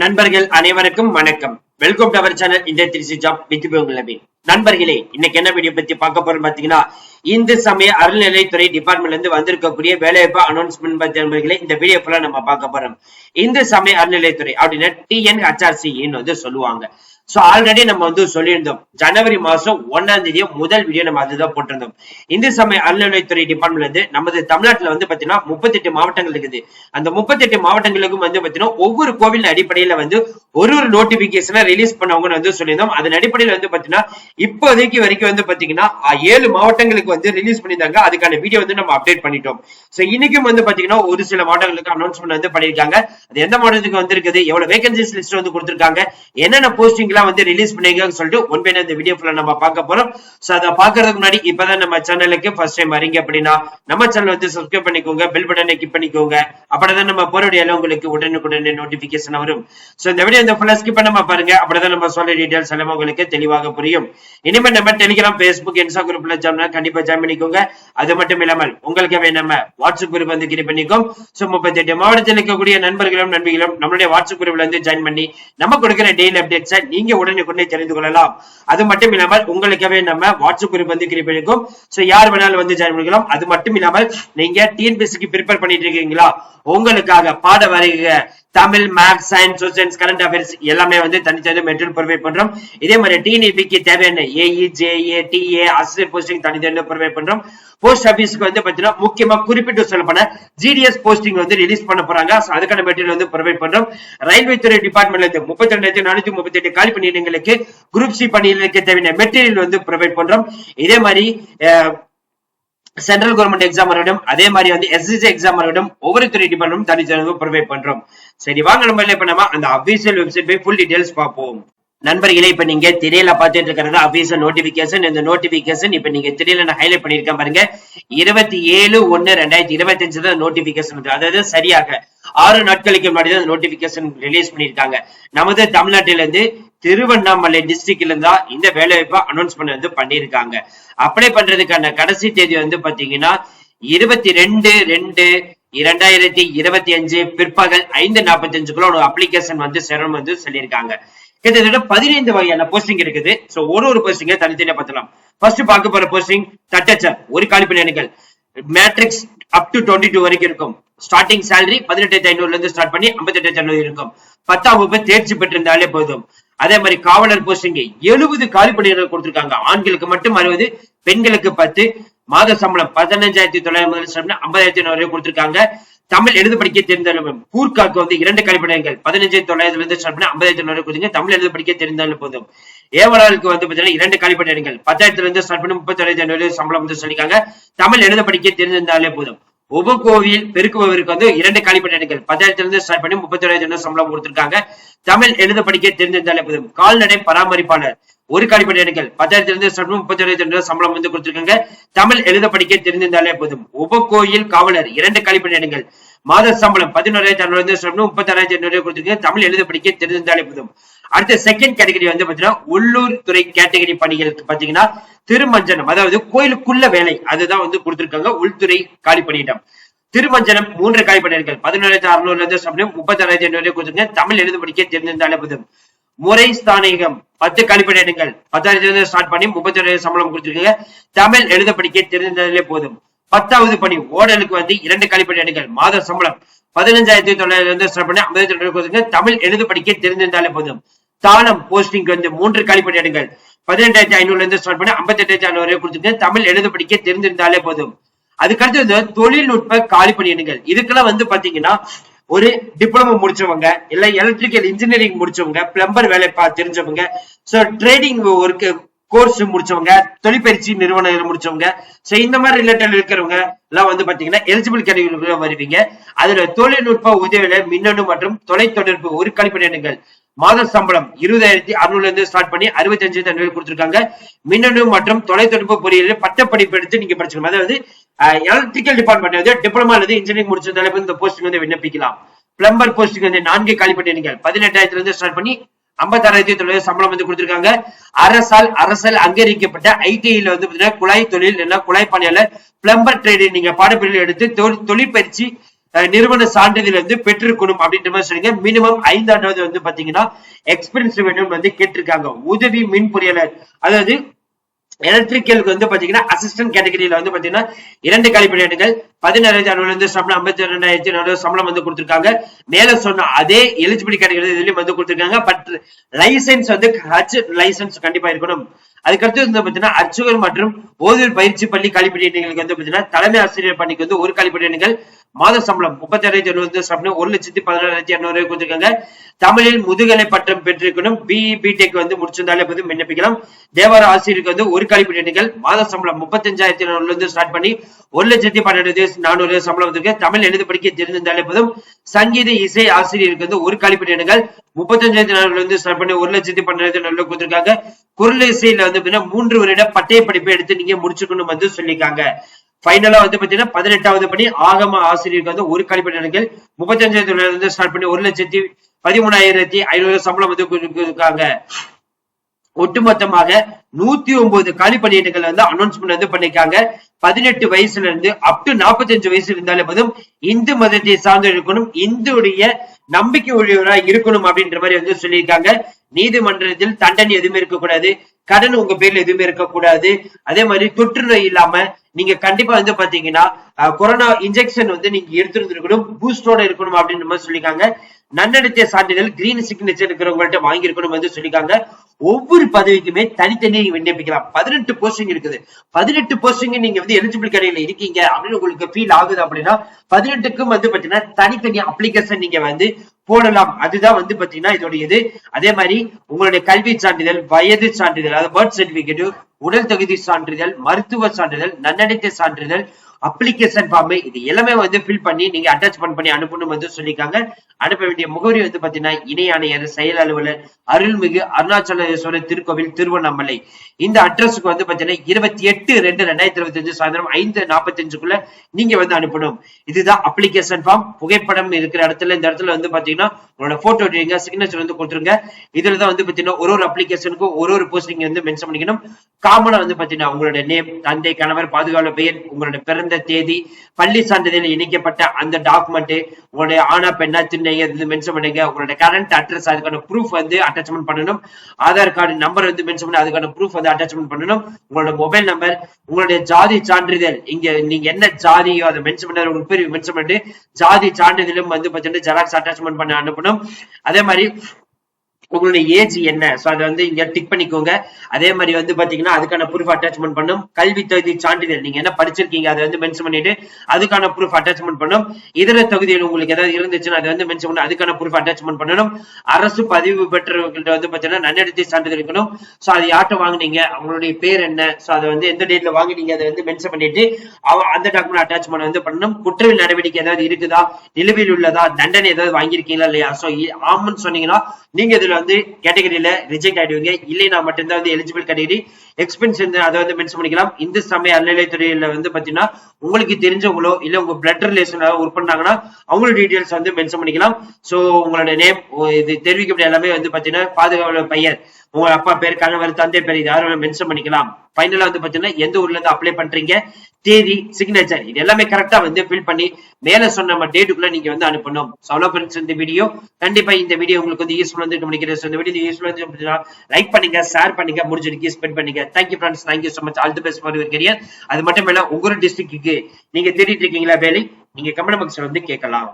நண்பர்கள் அனைவருக்கும் வணக்கம். வெல்கம் டு அவர் சேனல் இந்திய திருச்சி ஜாப் வித் நண்பர்களே இன்னைக்கு என்ன வீடியோ பத்தி பார்க்க போறோம் பாத்தீங்கன்னா இந்து சமய அறநிலைத்துறை டிபார்ட்மெண்ட்ல இருந்து வந்திருக்கக்கூடிய வேலைவாய்ப்பு அனௌன்ஸ்மெண்ட் பத்தி நண்பர்களே இந்த வீடியோ ஃபுல்லா நம்ம பார்க்க போறோம். இந்து சமய அறநிலைத்துறை அப்படின்னா டிஎன் ஹெச்ஆர்சின்னு வந்து சொல்லுவாங்க. சோ ஆல்ரெடி நம்ம வந்து சொல்லியிருந்தோம். ஜனவரி மாசம் ஒன்னாம் தேதி முதல் வீடியோ நம்ம அதுதான் போட்டிருந்தோம். இந்து சமய அறநிலைத்துறை டிபார்ட்மெண்ட்ல இருந்து நமது தமிழ்நாட்டுல வந்து பாத்தீங்கன்னா முப்பத்தெட்டு மாவட்டங்கள் இருக்குது. அந்த முப்பத்தெட்டு மாவட்டங்களுக்கும் வந்து பாத்தீங்கன்னா ஒவ்வொரு கோவிலின் அடிப்படையில வந்து ஒரு ஒரு நோட்டிபிகேஷனை ரிலீஸ் பண்ணவங்கன்னு வந்து சொல்லியிருந்தோம். அதன் அடிப்படையில வந்து பாத்தீங்கன்னா இப்போதைக்கு வரைக்கும் வந்து பாத்தீங்கன்னா ஏழு மாவட்டங்களுக்கு வந்து ரிலீஸ் பண்ணியிருந்தாங்க. அதுக்கான வீடியோ வந்து நம்ம அப்டேட் பண்ணிட்டோம். சோ இன்னைக்கும் வந்து பாத்தீங்கன்னா ஒரு சில மாவட்டங்களுக்கு அனௌன்ஸ்மெண்ட் வந்து பண்ணிருக்காங்க அது எந்த மாவட்டத்துக்கு வந்திருக்குது? எவ்வளவு வேகன்சிஸ் லிஸ்ட் வந்து கொடுத்திருக்காங்க? என்னென்ன போஸ்டிங் எல்லாம் வந்து ரிலீஸ் பண்ணீங்கன்னு சொல்லிட்டு ஒன் இந்த வீடியோ ஃபுல்லா நம்ம பார்க்க போறோம். சோ அதை பாக்குறதுக்கு முன்னாடி இப்பதான் நம்ம சேனலுக்கு ஃபர்ஸ்ட் டைம் வரீங்க அப்படின்னா நம்ம சேனல் வந்து சப்ஸ்கிரைப் பண்ணிக்கோங்க பெல் பட்டனை கிளிக் பண்ணிக்கோங்க. அப்படிதான் நம்ம போறோடைய உங்களுக்கு உடனுக்குடனே நோட்டிபிகேஷன் வரும். சோ இந்த வீடியோ இந்த ஃபுல்லா ஸ்கிப் பண்ணாம பாருங்க. அப்படிதான் நம்ம சொல்ல டீடைல்ஸ் எல்லாம் உங்களுக்கு தெளிவாக புரியும். இனிமே நம்ம டெலிகிராம் பேஸ்புக் இன்ஸ்டா குரூப்ல ஜாயின் கண்டிப்பா ஜாயின் பண்ணிக்கோங்க. அது மட்டும் இல்லாமல் உங்களுக்கு நம்ம வாட்ஸ்அப் குரூப் வந்து கிரியேட் பண்ணிக்கோம் சோ முப்பத்தி எட்டு மாவட்டத்தில் இருக்கக்கூடிய நண்பர்களும் நண்பிகளும் நம்மளுடைய வாட்ஸ்அப் குரூப்ல வந்து ஜாயின் பண்ணி நம்ம கொடுக்குற டெய்லி அப்டேட்ஸை நீங்க உடனுக்குடனே தெரிந்து கொள்ளலாம். அது மட்டும் இல்லாமல் உங்களுக்காகவே நம்ம வாட்ஸ்அப் குரூப் வந்து கிரியேட் பண்ணிருக்கோம். சோ யார் வேணாலும் வந்து ஜாயின் பண்ணிக்கலாம். அது மட்டும் இல்லாமல் நீங்க டிஎன்பிஎஸ்சிக்கு ப்ரிப்பேர் பண்ணிட்டு இருக்கீங்களா? உங்களுக்காக பாட வரைக. Tamil maths science socials current affairs எல்லாமே வந்து தனித்தனி மெட்டீரியல் ப்ரொவைட் பண்றோம். இதே மாதிரி டிஎன்இபிக்கு தேவையான AE JA TA assistant posting தனித்தனி ப்ரொவைட் பண்றோம். போஸ்ட் ஆபீஸ்க்கு வந்து பாத்தீங்கன்னா முக்கியமா குறிப்பிட்டு சொல்ல போனா ஜிடிஎஸ் போஸ்டிங் வந்து ரிலீஸ் பண்ண போறாங்க. அதுக்கான மெட்டீரியல் வந்து ப்ரொவைட் பண்றோம். ரயில்வே துறை டிபார்ட்மெண்ட்ல இருந்து முப்பத்தி ரெண்டாயிரத்தி நானூத்தி முப்பத்தி எட்டு காலி பணியிடங்களுக்கு குரூப் சி பணியிடங்களுக்கு தேவையான மெட்டீரியல் வந்து ப்ரொவைட் பண்றோம். இதே மாதிரி சென்ட்ரல் கவர்மெண்ட் எக்ஸாம் இருக்கட்டும் அதே மாதிரி வந்து எஸ்எஸ்சி எக்ஸாம் இருக்கட்டும் ஒவ்வொரு துறை டிபார்ட்மெண்ட் தனித்தனி ப்ரொவைட் பண்றோம். சரி வாங்க நம்ம இப்ப பண்ணாம அந்த அபிஷியல் வெப்சைட் போய் ஃபுல் டீடைல்ஸ் பார்ப்போம். நண்பர்களே இப்ப நீங்க திரையில பார்த்துட்டு இருக்கிறது அபிஷியல் நோட்டிபிகேஷன் இந்த நோட்டிபிகேஷன் இப்ப நீங்க திரையில நான் ஹைலைட் பண்ணிருக்கேன் பாருங்க. இருபத்தி ஏழு ஒன்னு ரெண்டாயிரத்தி இருபத்தி அஞ்சு தான் நோட்டிபிகேஷன் அதாவது சரியாக ஆறு நாட்களுக்கு முன்னாடி தான் நோட்டிபிகேஷன் ரிலீஸ் பண்ணிருக்காங்க நமது தமிழ்நாட்டில இருந்து திருவண்ணாமலை டிஸ்ட்ரிக்ட்ல இருந்தா இந்த வேலைவாய்ப்பை அனௌன்ஸ்மெண்ட் வந்து பண்ணிருக்காங்க அப்ளை பண்றதுக்கான கடைசி தேதி வந்து பாத்தீங்கன்னா இருபத்தி ரெண்டு ரெண்டு இரண்டாயிரத்தி இருபத்தி அஞ்சு பிற்பகல் ஐந்து நாற்பத்தி அஞ்சுக்குள்ள ஒரு அப்ளிகேஷன் வந்து சேரணும் வந்து சொல்லியிருக்காங்க. கிட்டத்தட்ட பதினைந்து வகையான போஸ்டிங் இருக்குது. சோ ஒரு ஒரு போஸ்டிங்க தனித்தனியா பார்த்தலாம் ஃபர்ஸ்ட் பார்க்க போற போஸ்டிங் தட்டச்சர் ஒரு காலிப்பு நேரங்கள் matrix up to twenty two வரைக்கும் இருக்கும். ஸ்டார்டிங் சேலரி பதினெட்டாயிரத்தி ஐநூறுல இருந்து ஸ்டார்ட் பண்ணி ஐம்பத்தெட்டாயிரத்தி ஐநூறு இருக்கும். பத்தாம் வகுப்பு தேர்ச்சி பெற்றிருந்தாலே போதும். அதே மாதிரி காவலர் போஸ்டிங் எழுபது காலி பணியிடங்கள் கொடுத்திருக்காங்க. ஆண்களுக்கு மட்டும் அறுபது பெண்களுக்கு பத்து மாத சம்பளம் பதினஞ்சாயிரத்தி தொள்ளாயிரம் முதல் சம்பளம் ஐம்பதாயிரத்தி ஐநூறு கொடுத்திருக்காங்க. தமிழ் எழுத படிக்க தெரிந்தாலும் கூர்க்காக்கு வந்து இரண்டு கழிப்பிடங்கள் பதினஞ்சு தொள்ளாயிரத்துல இருந்து ஸ்டார்ட் பண்ணி ஐம்பதாயிரத்தி ஐநூறு கொடுத்தீங்க தமிழ் எழுத படிக்க தெரிந்தாலும் போதும். ஏவலாளுக்கு வந்து பாத்தீங்கன்னா இரண்டு கழிப்பிடங்கள் பத்தாயிரத்துல இருந்து ஸ்டார்ட் பண்ணி முப்பத்தி தொள்ளாயிரத்தி ஐநூறு சம்பளம் வந்து சொல்லிருக்காங்க தமிழ் எழுத படிக்க தெரிந்திருந்தாலே போதும். உபகோவில் பெருக்குபவருக்கு வந்து இரண்டு கழிப்பிடங்கள் பத்தாயிரத்துல இருந்து ஸ்டார்ட் பண்ணி முப்பத்தி ஏழாயிரம் சம்பளம் கொடுத்திருக்காங்க. தமிழ் எழுத படிக்க தெரிஞ்சிருந்தாலே போதும். கால்நடை பராமரிப்பாளர். ஒரு கழிப்பிடங்கள் பத்தாயிரத்துல இருந்து ஸ்டார்ட் பண்ணி முப்பத்தி ஏழாயிரம் சம்பளம் வந்து கொடுத்திருக்காங்க. தமிழ் எழுத படிக்க தெரிந்திருந்தாலே போதும். உபகோயில் காவலர் இரண்டு கழிப்பிடங்கள் மாத சம்பளம் பதினோராயிரத்தி அறுநூறு முப்பத்தி ஆறாயிரத்தி ஐநூறு கொடுத்திருக்காங்க. தமிழ் எழுத படிக்க தெரிஞ்சிருந்தாலே போதும். அடுத்த செகண்ட் கேட்டகரி வந்து பாத்தீங்கன்னா உள்ளூர் துறை கேட்டகரி பணிகளுக்கு பாத்தீங்கன்னா திருமஞ்சனம் அதாவது கோயிலுக்குள்ள வேலை அதுதான் வந்து கொடுத்திருக்காங்க உள்துறை காலி பணியிடம். திருமஞ்சனம் மூன்று காலி பணியிடங்கள் பதினோராயிரத்தி அறுநூறுல இருந்து சம்பளம் பண்ணி முப்பத்தாறாயிரத்தி எண்ணூறு தமிழ் எழுது படிக்க தெரிஞ்சிருந்தாலே போதும். முறை ஸ்தானிகம் பத்து காலி பத்தாயிரத்துல இருந்து ஸ்டார்ட் பண்ணி முப்பத்தி ரெண்டு சம்பளம் கொடுத்திருக்காங்க தமிழ் எழுத படிக்க தெரிஞ்சிருந்தாலே போதும். பத்தாவது பணி ஓடலுக்கு வந்து இரண்டு கழிப்பிடங்கள் மாத சம்பளம் பதினஞ்சாயிரத்தி தொள்ளாயிரத்தி ஸ்டார்ட் பண்ணி ஐம்பத்தி தொள்ளாயிரம் கொடுத்திருக்காங்க தமிழ் எழுத படிக்க தெரிஞ்சிருந்தாலே போதும். தாளம் போஸ்டிங் வந்து மூன்று கழிப்பிடங்கள் பதினெட்டாயிரத்தி ஐநூறுல இருந்து ஸ்டார்ட் பண்ணி ஐம்பத்தி எட்டாயிரத்தி ஐநூறு வரை கொடுத்திருக்காங்க தமிழ் எழுத படிக்க தெரிஞ்சிருந்தாலே போதும். அதுக்கடுத்து வந்து தொழில்நுட்ப காலி பணியிடங்கள் இதுக்கெல்லாம் வந்து பாத்தீங்கன்னா ஒரு டிப்ளமோ முடிச்சவங்க இல்ல எலக்ட்ரிக்கல் இன்ஜினியரிங் முடிச்சவங்க பிளம்பர் வேலை பா தெரிஞ்சவங்க சோ ட்ரேடிங் ஒர்க் கோர்ஸ் முடிச்சவங்க தொழிற்பயிற்சி நிறுவனம் முடிச்சவங்க சோ இந்த மாதிரி ரிலேட்டட் இருக்கிறவங்க எல்லாம் வந்து பாத்தீங்கன்னா எலிஜிபிள் கேட்டகரிக்குள்ள வருவீங்க. அதுல தொழில்நுட்ப உதவியில மின்னணு மற்றும் தொலைத்தொடர்பு ஒரு கழிப்பிடங்கள் மாத சம்பளம் இருபதாயிரத்தி அறுநூறுல இருந்து ஸ்டார்ட் பண்ணி அறுபத்தி அஞ்சு தன்மையில் கொடுத்திருக்காங்க. மின்னணு மற்றும் தொலைத்தொடர்பு பொறியியல் பட்டப்படிப்பு எடுத்து நீங்க படிச்சுக்கணும். அதாவது எலக்ட்ரிக்கல் டிபார்ட்மெண்ட் வந்து டிப்ளமா அல்லது இன்ஜினியரிங் முடிச்சதால இந்த போஸ்டிங் வந்து விண்ணப்பிக்கலாம். பிளம்பர் போஸ்டிங் வந்து நான்கு காலி பண்ணிருங்க பதினெட்டாயிரத்துல இருந்து ஸ்டார்ட் பண்ணி ஐம்பத்தாறாயிரத்தி தொள்ளாயிரம் சம்பளம் வந்து கொடுத்திருக்காங்க. அரசால் அரசால் அங்கீகரிக்கப்பட்ட ஐடிஐல வந்து பாத்தீங்கன்னா குழாய் தொழில் குழாய் பணியாளர் பிளம்பர் ட்ரேடு நீங்க பாடப்பிரிவில் எடுத்து தொழில் தொழிற்பயிற்சி நிறுவன சான்றிதழ் வந்து பெற்றிருக்கணும் அப்படின்ற மாதிரி சொல்லுங்க. மினிமம் ஐந்தாண்டாவது வந்து பாத்தீங்கன்னா எக்ஸ்பீரியன்ஸ் வேணும் வந்து கேட்டிருக்காங்க. உதவி மின் பொறியாளர் அதாவது எலக்ட்ரிக்கலுக்கு வந்து பாத்தீங்கன்னா அசிஸ்டன்ட் கேட்டகரியில வந்து பாத்தீங்கன்னா இரண்டு கழிப்பிடங்கள் பதினாறாயிரத்தி அறுபதுல இருந்து சம்பளம் ஐம்பத்தி ரெண்டாயிரத்தி நானூறு சம்பளம் வந்து கொடுத்திருக்காங்க. மேல சொன்ன அதே எலிஜிபிலிட்டி கேட்டகரி இதுலயும் வந்து கொடுத்திருக்காங்க. பட் லைசென்ஸ் வந்து ஹச் லைசென்ஸ் கண்டிப்பா இருக்கணும். அதுக்கடுத்து வந்து பாத்தீங்கன்னா அர்ச்சகர் மற்றும் ஓதூர் பயிற்சி பள்ளி கழிப்பிடங்களுக்கு வந்து பாத்தீங்கன்னா தலைமை ஆசிரியர் பணிக்கு வந்து ஒரு கழிப்பிடங்கள் மாத சம்பளம் முப்பத்தாயிரத்தி எழுபத்தி சம்பளம் ஒரு லட்சத்தி பதினாறாயிரத்தி இரநூறு கொடுத்துருக்காங்க. தமிழில் முதுகலை பட்டம் பெற்றிருக்கணும். பிஇ பிடெக் வந்து முடிச்சிருந்தாலே போதும் விண்ணப்பிக்கலாம். தேவார ஆசிரியருக்கு வந்து ஒரு கழிப்பு கழிப்பிடங்கள் மாத சம்பளம் முப்பத்தஞ்சாயிரத்தி நானூறுல இருந்து ஸ்டார்ட் பண்ணி ஒரு லட்சத்தி பன்னெண்டு நானூறு சம்பளம் வந்திருக்கு. தமிழ் எழுத படிக்க தெரிந்திருந்தாலே போதும் சங்கீத இசை ஆசிரியருக்கு வந்து ஒரு கழிப்பு கழிப்பிடங்கள் முப்பத்தஞ்சாயிரத்தி நானூறுல இருந்து ஸ்டார்ட் பண்ணி ஒரு லட்சத்தி பன்னெண்டாயிரத்தி நானூறு கொடுத்துருக்காங்க. குரல் இசையில வந்து பாத்தீங்கன்னா மூன்று வருட பட்டய படிப்பை எடுத்து நீங்க முடிச்சுக்கணும் வந்து சொல்லியிருக்காங்க. ஃபைனலா வந்து பாத்தீங்கன்னா பதினெட்டாவது படி ஆகம ஆசிரியருக்கு வந்து ஒரு கழிப்பிடங்கள் முப்பத்தஞ்சாயிரத்துல இருந்து ஸ்டார்ட் பண்ணி ஒரு லட்சத்தி பதிமூணாயிரத்தி ஐநூறு சம்பளம் வந்து கொடுத்திருக்காங்க. ஒட்டுமொத்தமாக நூத்தி ஒன்பது காலி பணியிடங்கள் வந்து அனௌன்ஸ்மெண்ட் வந்து பண்ணிருக்காங்க. பதினெட்டு வயசுல இருந்து அப் டு நாற்பத்தஞ்சு வயசு இருந்தாலே போதும் இந்து மதத்தை சார்ந்து இருக்கணும் இந்துடைய நம்பிக்கை உடையவரா இருக்கணும் அப்படின்ற மாதிரி வந்து சொல்லியிருக்காங்க. நீதிமன்றத்தில் தண்டனை எதுவுமே இருக்கக்கூடாது. கடன் உங்க பேர்ல எதுவுமே இருக்கக்கூடாது. அதே மாதிரி தொற்று நோய் இல்லாம நீங்க கண்டிப்பா வந்து பாத்தீங்கன்னா கொரோனா இன்ஜெக்ஷன் வந்து நீங்க எடுத்துருந்துருக்கணும் பூஸ்டோட இருக்கணும் அப்படின்னு மாதிரி சொல்லியிருக்காங்க. நன்னடத்தை சான்றிதழ் கிரீன் சிக்னேச்சர் இருக்கிறவங்கள்ட்ட வாங்கியிருக்கணும் வந்து சொல்லியிருக்காங்க. ஒவ்வொரு பதவிக்குமே தனித்தனியே விண்ணப்பிக்கலாம். பதினெட்டு போஸ்டிங் இருக்குது. பதினெட்டு போஸ்டிங் நீங்க வந்து எலிஜிபிள் கடையில இருக்கீங்க அப்படின்னு உங்களுக்கு ஃபீல் ஆகுது அப்படின்னா பதினெட்டுக்கும் வந்து பாத்தீங்கன்னா தனித்தனி அப்ளிகேஷன் நீங்க வந்து போடலாம். அதுதான் வந்து பாத்தீங்கன்னா இதோடைய இது. அதே மாதிரி உங்களுடைய கல்வி சான்றிதழ் வயது சான்றிதழ் அதாவது பர்த் சர்டிபிகேட் உடல் தகுதி சான்றிதழ் மருத்துவ சான்றிதழ் நன்னடத்தை சான்றிதழ் அப்ளிகேஷன் ஃபார்ம் இது எல்லாமே வந்து ஃபில் பண்ணி நீங்க அட்டாச்மெண்ட் பண்ணி அனுப்பணும் வந்து சொல்லியிருக்காங்க. அனுப்ப வேண்டிய முகவரி வந்து பாத்தீங்கன்னா இணை ஆணையர் செயல் அலுவலர் அருள்மிகு அருணாச்சலேஸ்வரர் திருக்கோவில் திருவண்ணாமலை. இந்த அட்ரஸுக்கு வந்து பாத்தீங்கன்னா இருபத்தி எட்டு ரெண்டு ரெண்டாயிரத்தி இருபத்தி அஞ்சு சாயந்தரம் ஐந்து நாற்பத்தஞ்சுக்குள்ள நீங்க வந்து அனுப்பணும். இதுதான் அப்ளிகேஷன் ஃபார்ம் புகைப்படம் இருக்கிற இடத்துல இந்த இடத்துல வந்து பாத்தீங்கன்னா உங்களோட போட்டோ எடுங்க சிக்னேச்சர் வந்து கொடுத்துருங்க. இதுல தான் வந்து பாத்தீங்கன்னா ஒரு ஒரு அப்ளிகேஷனுக்கும் ஒரு ஒரு போஸ்ட் நீங்க வந்து மென்ஷன் பண்ணிக்கணும். காமனா வந்து பாத்தீங்கன்னா உங்களோட நேம் தந்தை கணவர் பாதுகாப்பு பெயர் உங்களுடைய பிறந்த தேதி பள்ளி சான்றிதழில் இணைக்கப்பட்ட அந்த டாக்குமெண்ட் உங்களுடைய ஆனா பெண்ணா சின்ன மென்ஷன் பண்ணுங்க. உங்களுடைய கரண்ட் அட்ரஸ் அதுக்கான ப்ரூஃப் வந்து அட்டாச்மெண்ட் பண்ணணும். ஆதார் கார்டு நம்பர் வந்து மென்ஷன் பண்ணி அதுக்கான ப்ரூஃப் வந்து அட்டாச்மெண்ட் பண்ணணும். உங்களோட மொபைல் நம்பர் உங்களுடைய ஜாதி சான்றிதழ். இங்க நீங்க என்ன ஜாதியோ அதை மென்ஷன் பண்ண உங்களுக்கு பேர் மென்ஷன் பண்ணிட்டு ஜாதி சான்றிதழும் வந்து பாத்தீங்கன்னா ஜெராக்ஸ் அட்டாச்மெண்ட் பண்ண அனுப்பணும். அதே மாதிரி உங்களுடைய ஏஜ் என்ன? சோ அதை வந்து இங்க டிக் பண்ணிக்கோங்க. அதே மாதிரி வந்து பாத்தீங்கன்னா அதுக்கான ப்ரூஃப் அட்டாச்மெண்ட் பண்ணும். கல்வி தகுதி சான்றிதழ் நீங்க என்ன படிச்சிருக்கீங்க அதை வந்து மென்ஷன் பண்ணிட்டு அதுக்கான ப்ரூஃப் அட்டாச்மெண்ட் பண்ணும். இதர தகுதிகள் உங்களுக்கு ஏதாவது இருந்துச்சுன்னா அதை வந்து மென்ஷன் பண்ணி அதுக்கான ப்ரூஃப் அட்டாச்மெண்ட் பண்ணணும். அரசு பதிவு பெற்றவர்கள்ட்ட வந்து பாத்தீங்கன்னா நன்னடத்தை சான்றிதழ் இருக்கணும். சோ அது யார்கிட்ட வாங்குனீங்க? அவங்களுடைய பேர் என்ன? சோ அதை வந்து எந்த டேட்ல வாங்கினீங்க? அதை வந்து மென்ஷன் பண்ணிட்டு அந்த டாக்குமெண்ட் அட்டாச்மெண்ட் வந்து பண்ணணும். குற்றவியல் நடவடிக்கை ஏதாவது இருக்குதா? நிலுவையில் உள்ளதா? தண்டனை ஏதாவது வாங்கியிருக்கீங்களா? இல்லையா? சோ ஆமன்னு சொன்னீங்கன்னா நீங்க இதுல வந்து கேட்டகரியில ரிஜெக்ட் ஆயிடுவீங்க. இல்லைன்னா மட்டும்தான் வந்து எலிஜிபிள் கேட்டகரி எக்ஸ்பென்ஸ் அதை வந்து மென்ஷன் பண்ணிக்கலாம். இந்து சமய அறநிலைத்துறையில வந்து பாத்தீங்கன்னா உங்களுக்கு தெரிஞ்சவங்களோ இல்ல உங்க பிளட் ரிலேஷன் ஒர்க் பண்ணாங்கன்னா அவங்களோட டீடைல்ஸ் வந்து மென்ஷன் பண்ணிக்கலாம். சோ உங்களோட நேம் இது தெரிவிக்கப்பட்ட எல்லாமே வந்து பாத்தீங்கன்னா பாதுகாப்பு பையன் உங்க அப்பா பேர் கணவர் தந்தை பேர் இது யாரும் மென்ஷன் பண்ணிக்கலாம். ஃபைனலா வந்து பாத்தீங்கன்னா எந்த ஊர்ல இருந்து அப்ளை பண்றீங்க? தேதி சிக்னேச்சர் இது எல்லாமே கரெக்டா வந்து ஃபில் பண்ணி மேல சொன்ன நம்ம டேட்டுக்குள்ள நீங்க வந்து அனுப்பணும். சோலோ ஃப்ரெண்ட்ஸ் இந்த வீடியோ கண்டிப்பா இந்த வீடியோ உங்களுக்கு வந்து யூஸ்ஃபுல் வந்து முடிக்கிறேன் இந்த வீடியோ யூஸ்ஃபுல் வந்து லைக் பண்ணுங்க ஷேர் பண்ணுங்க முடிஞ்சிருக்கு ஸ்பெண்ட் பண்ணுங்க. Thank you friends thank you so much all the best for your career அது மட்டும் இல்ல உங்களோட டிஸ்ட்ரிக்ட்டுக்கு நீங்க தேடிட்டு இருக்கீங்களா வேலை? நீங்க கமெண்ட் பாக்ஸ்ல வந்து கேட்கலாம்.